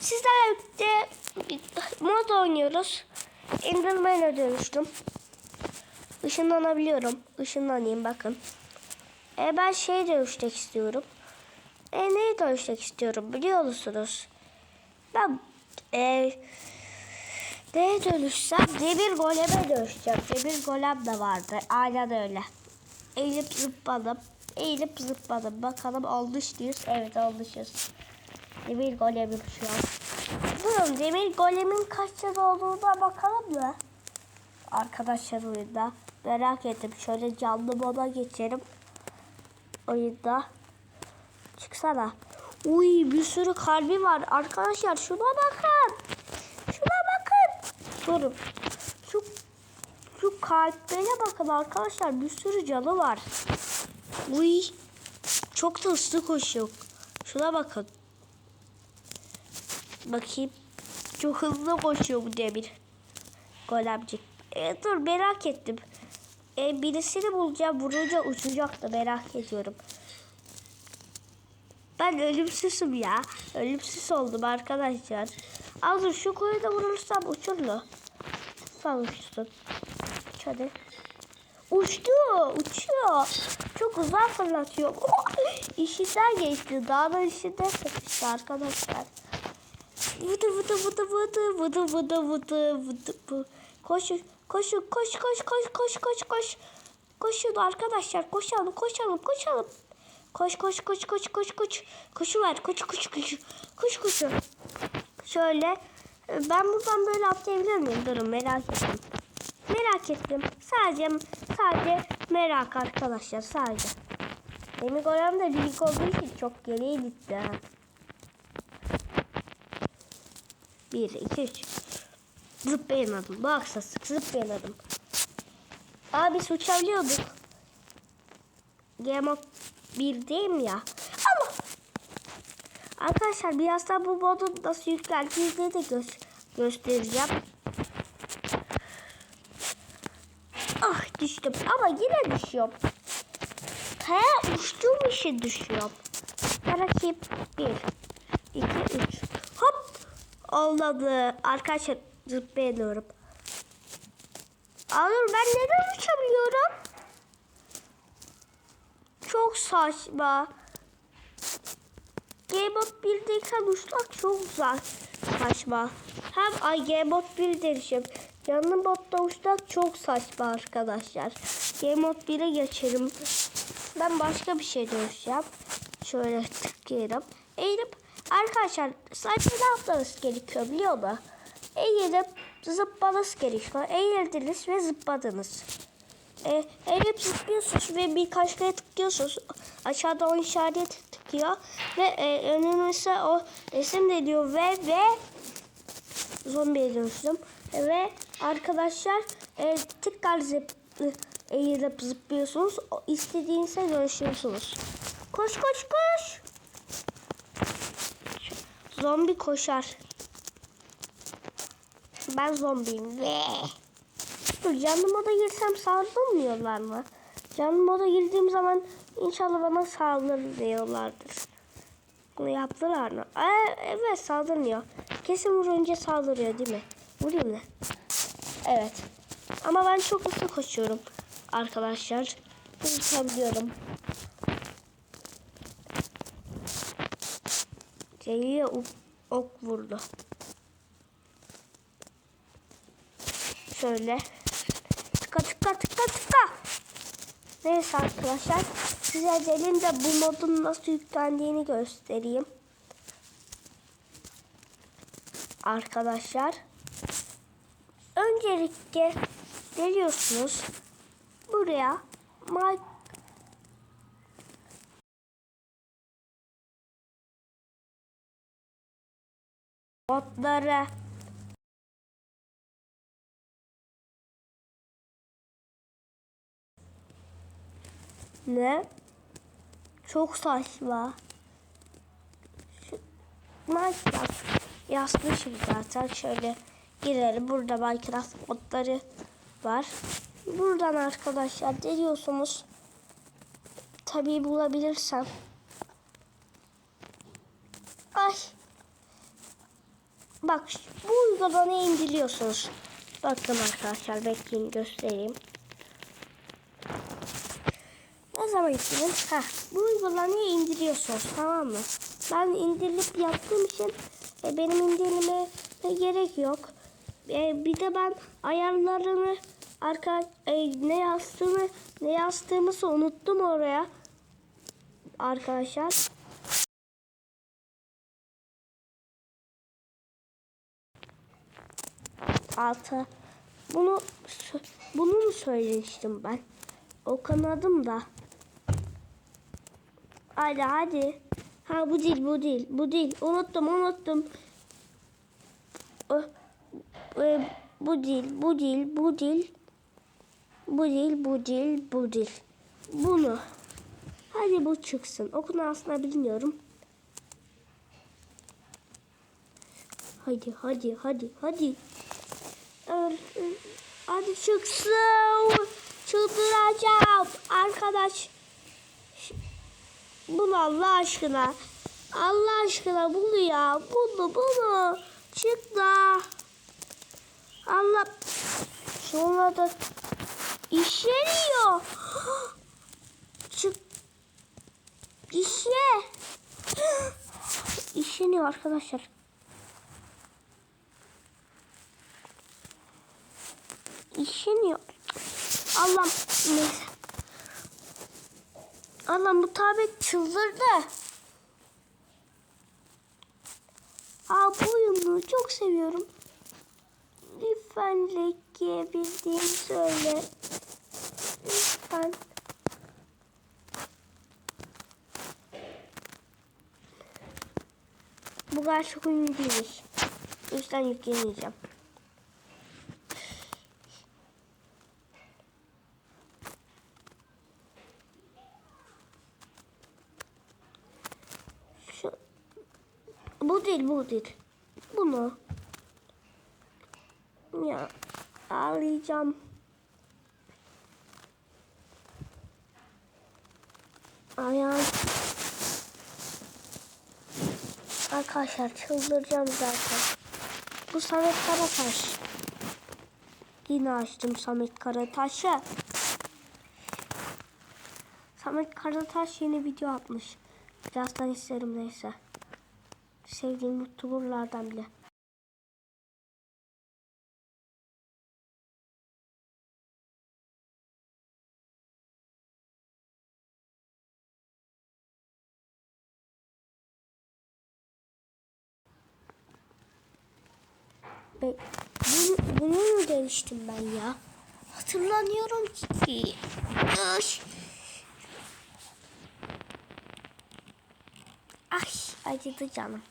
Sizlerle birlikte bir mod oynuyoruz. Enderman'e dönüştüm. Işınlanabiliyorum. Işınlanayım bakın. E ben şey dönüşmek istiyorum. E neyi dönüşmek istiyorum biliyor musunuz? Ben e, neye dönüşsem demir goleme dönüşeceğim. Demir golem de vardı. Aynen öyle. Eğilip zıpladım. Eğilip zıpladım. Bakalım olmuş? Evet olmuşuz. Demir golemim şu an. Durun demir golemin kaç yıl olduğuna bakalım mı? Arkadaşlar oyunda. Merak ettim. Şöyle canlı moda geçelim. Oyunda. Çıksana. Uy bir sürü kalbi var. Arkadaşlar şuna bakın. Şuna bakın. Durun. Şu, şu kalplere bakın arkadaşlar. Bir sürü canı var. Uy. Çok da hızlı koşuyor. Şuna bakın. Bakayım. Çok hızlı koşuyor bu demir. Golemcik. E, dur merak ettim. E, birisini bulacağım. Vurunca uçacak da merak ediyorum. Ben ölümsüzüm ya. Ölümsüz oldum arkadaşlar. Az dur şu koyu da vurursam uçur mu? Lütfen uçsun. Uç hadi. Uçtu. Uçuyor. Çok uzak fırlatıyor. İşinden geçti. Dağda işinden sıkıştı arkadaşlar. Vıdı vıdı vıdı vıdı vıdı vıdı vıdı vıdı vıdı. Koşun koşun koş koş koş koş koş koş. Koşun arkadaşlar koşalım koşalım koşalım. Koş koş koş koş koş koş. Koşu var koş koş koş. Koş koş. Şöyle e, ben buradan böyle atlayabilir miyim? Durun merak ettim. Merak ettim. Sadece sadece merak arkadaşlar sadece. Demir golem de büyük olduğu için çok geriye gitti ha. 1, 2, 3. Zıplayamadım. Bu. Zıplayamadım. Abi biz uçabiliyorduk. Game of 1 değil mi ya? Allah! Arkadaşlar birazdan bu modun nasıl yüklendiğini de gö göstereceğim. Ah düştüm ama yine düşüyorum. He uçtuğum için düşüyorum. Rakip 1, 2, 3. Olmadı. Arkadaşlar zıplayamıyorum. Anur ben neden uçabiliyorum? Çok saçma. Gamebot 1'deyken uçmak çok. Saçma. Hem ay Gamebot 1 derişim. Yanlı botta uçmak çok saçma arkadaşlar. Gamebot 1'e geçelim. Ben başka bir şey dönüşeceğim. Şöyle tıklayalım. Eğilip arkadaşlar sadece ne yapmanız gerekiyor biliyor musun? Eğilip zıplamanız gerekiyor. Eğildiniz ve zıpladınız. E, eğilip zıplıyorsunuz ve birkaç kere tıklıyorsunuz. Aşağıda o işaret tıkıyor. Ve e, önümüzde o resim de diyor ve ve zombiye dönüştüm. Ve arkadaşlar e, tekrar zıp, eğilip zıplıyorsunuz. O, istediğinize dönüşüyorsunuz. Koş koş koş. Zombi koşar. Ben zombiyim. Ve. Dur canlı moda girsem saldırmıyorlar mı? Canlı moda girdiğim zaman inşallah bana saldırır diyorlardır. Bunu yaptılar mı? Ee, evet saldırmıyor. Kesin vurunca saldırıyor değil mi? Vurayım mı? Evet. Ama ben çok hızlı koşuyorum arkadaşlar. Uçabiliyorum. Ceyli'ye ok, ok vurdu. Şöyle. Tıka tıka tıka tıka. Neyse arkadaşlar. Size gelin de bu modun nasıl yüklendiğini göstereyim. Arkadaşlar. Öncelikle geliyorsunuz. Buraya Mike botları Ne? Çok saçma. Minecraft yazmışım zaten. Şöyle girelim. Burada Minecraft modları var. Buradan arkadaşlar deniyorsunuz. Tabii bulabilirsem. Ay. Bak bu uygulamayı indiriyorsunuz. Bakın arkadaşlar bekleyin göstereyim. Ne zaman indirin? Ha, bu uygulamayı indiriyorsunuz tamam mı? Ben indirilip yaptığım için e, benim indirmeme gerek yok. E, bir de ben ayarlarını arka e, ne yazdığımı ne yazdığımızı unuttum oraya. Arkadaşlar. Altı. Bunu bunu mu söylemiştim ben? O kanadım da. Hadi hadi. Ha bu değil bu değil bu değil. Unuttum unuttum. Ö, bu değil bu değil bu değil. Bu değil bu değil bu değil. Bunu. Hadi bu çıksın. Okun aslında bilmiyorum. Hadi hadi hadi hadi. Hadi çıksın. Çıldıracağım. Arkadaş. Bunu Allah aşkına. Allah aşkına bunu ya. Bunu bunu. Çık da. Allah. Sonra da işleniyor. Çık. İşe. İşleniyor arkadaşlar. İşleniyor. Allah neyse. Allah bu tablet çıldırdı. Aa bu oyunu çok seviyorum. Lütfen Lekki'ye bildiğini söyle. Lütfen. Bu gerçek oyun değilmiş. O yüzden yüklemeyeceğim. Şu, bu. Bunu. Ya ağlayacağım. Ayağım. Arkadaşlar çıldıracağım zaten. Bu Samet Karataş. Yine açtım Samet Karataş'ı. Samet Karataş yeni video atmış. Birazdan isterim neyse. Sevdiğim youtuberlardan bile. Ben, bunu, bunu mu demiştim ben ya? Hatırlamıyorum ki. Öş. Ay acıdı canım.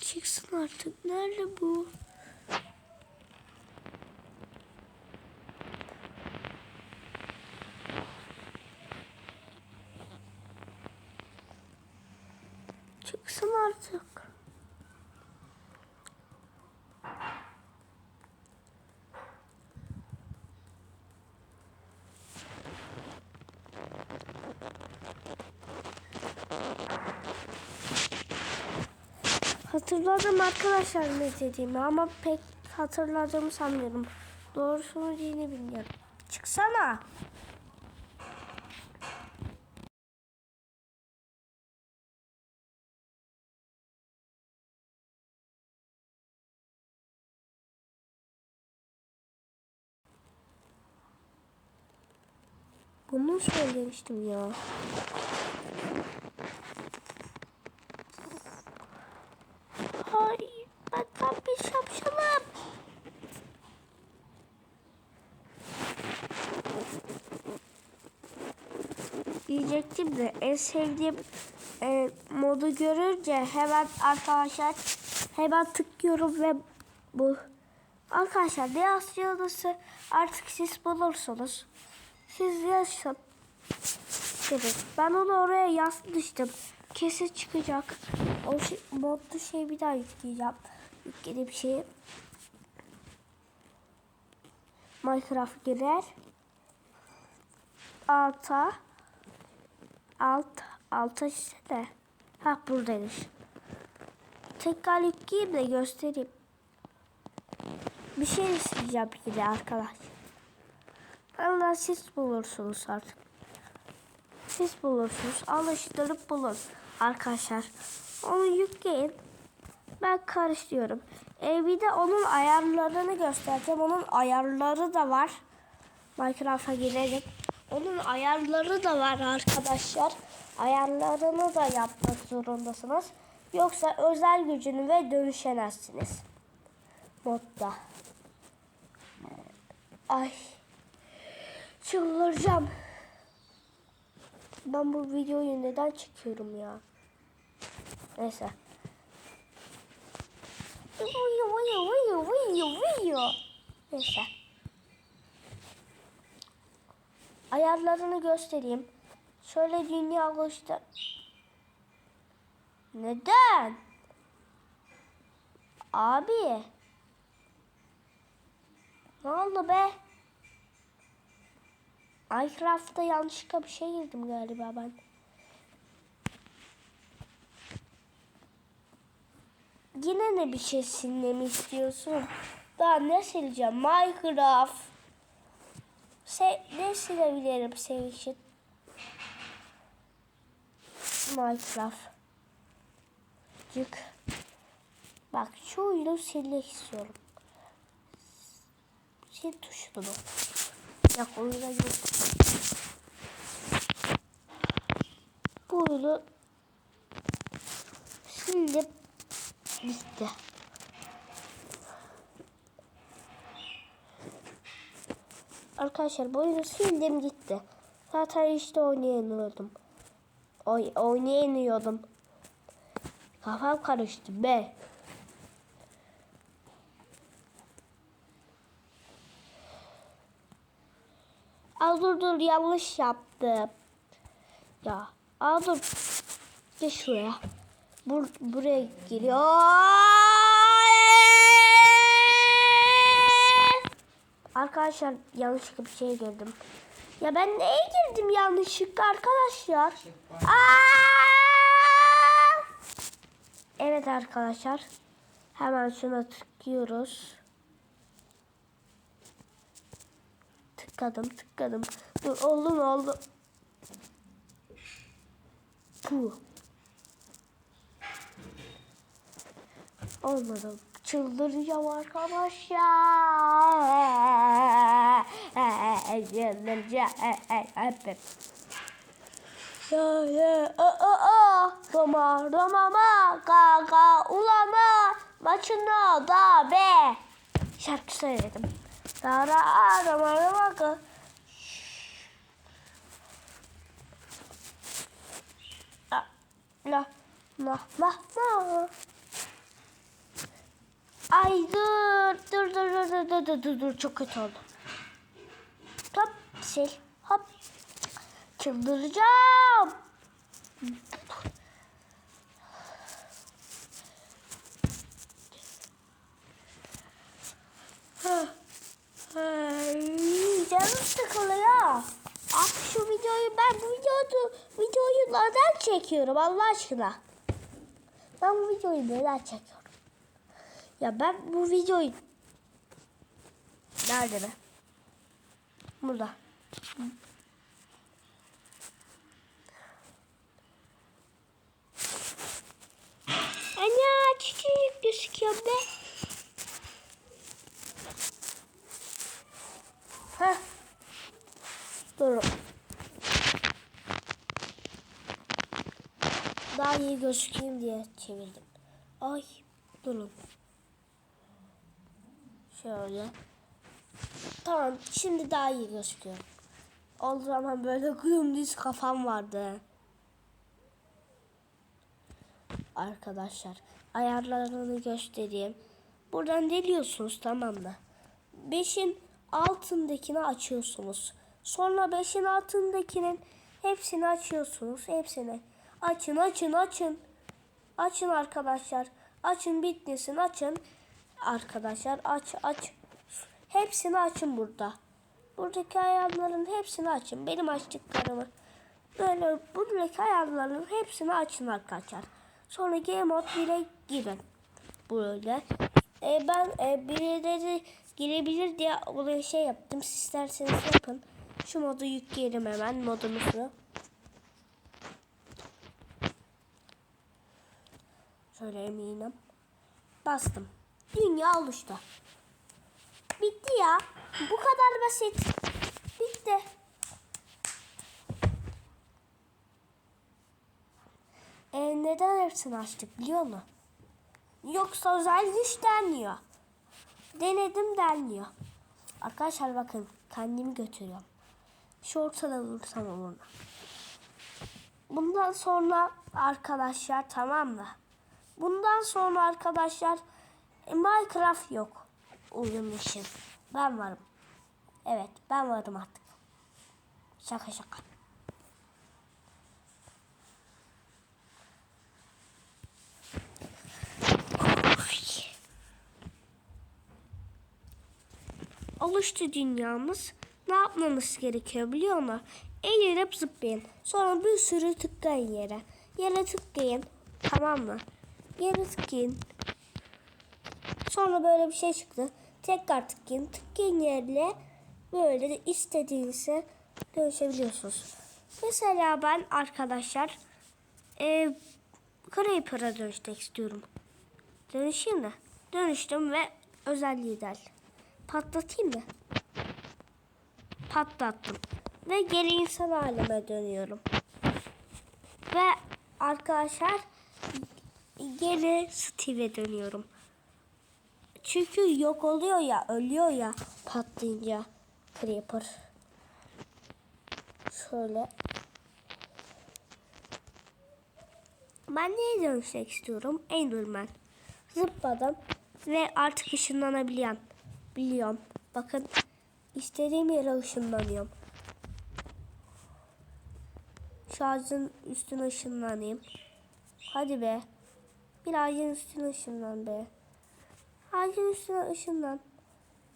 Çıksın artık. Nerede bu? Çıksın artık. Arkadaşlar ne dediğimi ama pek hatırladığımı sanmıyorum. Doğrusunu dini bilmiyorum. Çıksana. Bunu söylemiştim ya. Bir şapşalım. Diyecektim de en sevdiğim e, modu görünce hemen arkadaşlar hemen tıklıyorum ve bu arkadaşlar ne yazdığınızı artık siz bulursunuz. Siz yazın. Evet, ben onu oraya yazmıştım. Kesin çıkacak. O şey, modlu şey bir daha yükleyeceğim. Yüklediğim şeyi. Minecraft girer. Ata. alt alta işte. Ha buradaymış. Tekrar yükleyeyim de göstereyim. Bir şey isteyeceğim yine arkadaş. Allah siz bulursunuz artık. Siz bulursunuz. Alıştırıp bulun arkadaşlar. Onu yükleyin. Ben karıştırıyorum. E bir de onun ayarlarını göstereceğim. Onun ayarları da var. Minecraft'a girelim. Onun ayarları da var arkadaşlar. Ayarlarını da yapmak zorundasınız. Yoksa özel gücünü ve dönüşemezsiniz. Modda. Ay. Çıldıracağım. Ben bu videoyu neden çekiyorum ya? Neyse. Vuyu vuyu vuyu vuyu vuyu. Neyse. Ayarlarını göstereyim. Şöyle dünya göster. Neden? Abi. Ne oldu be? Minecraft'ta yanlışlıkla bir şey girdim galiba ben. Yine ne bir şey silmemi istiyorsun? Daha ne sileceğim? Minecraft. Se ne silebilirim senin için? Minecraft. Cık. Bak şu oyunu silmek istiyorum. Sil tuşunu. Yok oyuna yok. Bu oyunu sildim. Gitti. Arkadaşlar bu oyunu sildim gitti. Zaten işte oynayamıyordum. Oy, oynayamıyordum. Kafam karıştı be. Aa dur dur yanlış yaptım. Ya aa dur. Gel şuraya. Bur buraya geliyor. Arkadaşlar yanlışlıkla bir şey girdim. Ya ben neye girdim yanlışlıkla arkadaşlar? Evet arkadaşlar. Hemen şuna tıklıyoruz. Tıkladım tıkladım. Dur oldu mu oldu. Puh. Olmadı. Çıldıracağım arkadaşlar. Çıldıracağım. Ya ya a a a Roma Roma ma ga ulama maçına da be şarkı söyledim. Da ra a Roma Roma ga la la la la Ay dur. Dur dur dur dur dur dur dur. Çok kötü oldu. Hop sil. Hop. Çıldıracağım. Canım sıkılıyor. Abi şu videoyu ben bu videoyu, videoyu nereden çekiyorum Allah aşkına? Ben bu videoyu nereden çekiyorum? Ya ben bu videoyu... Nerede be? Burada. Ana çiçek gözüküyor be. Heh. Dur. Daha iyi gözükeyim diye çevirdim. Ay durun. Şöyle. Tamam şimdi daha iyi gözüküyor. O zaman böyle dümdüz kafam vardı. Arkadaşlar ayarlarını göstereyim. Buradan deliyorsunuz tamam mı? 5'in altındakini açıyorsunuz. Sonra 5'in altındakinin hepsini açıyorsunuz. Hepsini. Açın açın açın. Açın arkadaşlar. Açın bitmesin açın. Arkadaşlar aç aç. Hepsini açın burada. Buradaki ayarların hepsini açın. Benim açtıklarımı. Böyle buradaki ayarların hepsini açın arkadaşlar. Sonra Game Mode 1'e girin. Böyle. E, ben e, birileri girebilir diye oraya şey yaptım. Siz isterseniz yapın. Şu modu yükleyelim hemen modumuzu. Şöyle eminim. Bastım. Dünya oluştu. Bitti ya. Bu kadar basit. Bitti. E, neden hepsini açtık biliyor musun? Yoksa özel güç denmiyor. Denedim denmiyor. Arkadaşlar bakın kendimi götürüyorum. Şu ortada vursam onu. Bundan sonra arkadaşlar tamam mı? Bundan sonra arkadaşlar Minecraft yok. İçin. Ben varım. Evet ben varım artık. Şaka şaka. Oluştu dünyamız. Ne yapmamız gerekiyor biliyor musun? Eğilip zıplayın. Sonra bir sürü tıklayın yere. Yere tıklayın. Tamam mı? Yere tıklayın. Sonra böyle bir şey çıktı. Tekrar tıklayın. Tıklayın yerine böyle de istediğinize dönüşebiliyorsunuz. Mesela ben arkadaşlar e, Creeper'a dönüşmek istiyorum. Dönüşeyim mi? Dönüştüm ve özel lider. Patlatayım mı? Patlattım. Ve geri insan halime dönüyorum. Ve arkadaşlar geri Steve'e dönüyorum. Çünkü yok oluyor ya, ölüyor ya patlayınca Creeper. Şöyle. Ben neye dönüşmek istiyorum? Enderman. Zıpladım ve artık ışınlanabiliyorum. Biliyorum. Bakın istediğim yere ışınlanıyorum. Şu ağacın üstüne ışınlanayım. Hadi be. Bir ağacın üstüne ışınlan be. Ağacın üstüne ışınlan.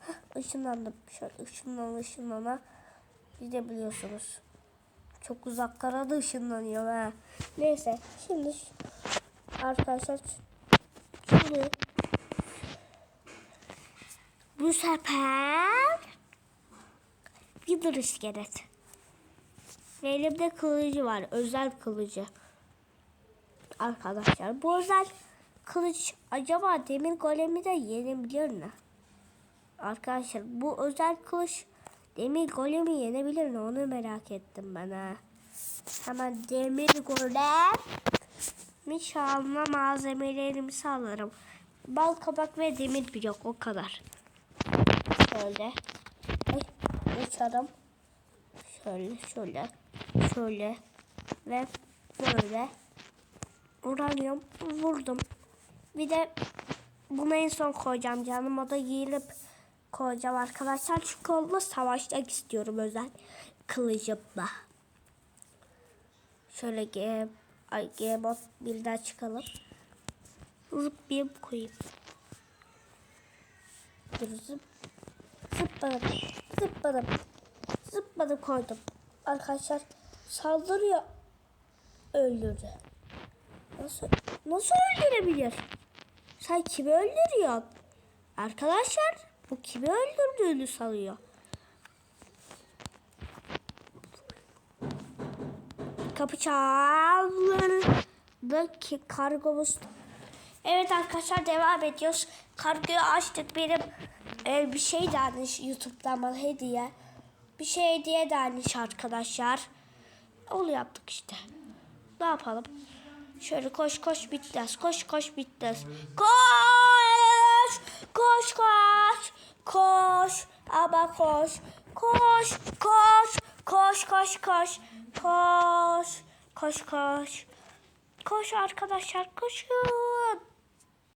Hah, ışınlandım. Şöyle ışınlan ışınlana gidebiliyorsunuz. Çok uzaklara da ışınlanıyor ha. Neyse şimdi arkadaşlar şimdi bu sefer bir iskelet. Ve elimde kılıcı var. Özel kılıcı. Arkadaşlar bu özel kılıç acaba demir golemi de yenebilir mi? Arkadaşlar bu özel kılıç demir golemi yenebilir mi? Onu merak ettim ben ha. Hemen demir golem mi çalma malzemelerimi sağlarım. Bal kabak ve demir blok o kadar. Şöyle. Ay, uçarım. Şöyle şöyle. Şöyle. Ve böyle. Uranyum vurdum. Bir de bunu en son koyacağım. Canıma da giyilip koyacağım arkadaşlar. Çünkü onunla savaşmak istiyorum özel kılıcımla. Şöyle G, ay G bot bir daha çıkalım. Zıplayayım koyayım. Dur zıp. Zıpladım. Zıpladım. Zıpladım koydum. Arkadaşlar saldırıyor. Öldürdü. Nasıl, nasıl öldürebilir? Sen kimi öldürüyorsun? Arkadaşlar bu kimi öldürdüğünü sanıyor. Kapı çaldı ki kargomuz. Evet arkadaşlar devam ediyoruz. Kargoyu açtık benim e, bir şey dermiş YouTube'dan bana hediye. Bir şey hediye dermiş arkadaşlar. Onu yaptık işte. Ne yapalım? Şöyle koş koş bitmez. Koş koş bitmez. Koş! Koş koş! Koş! Ama koş! Koş! Koş! Koş koş koş! Koş! Koş koş! Koş arkadaşlar koşun!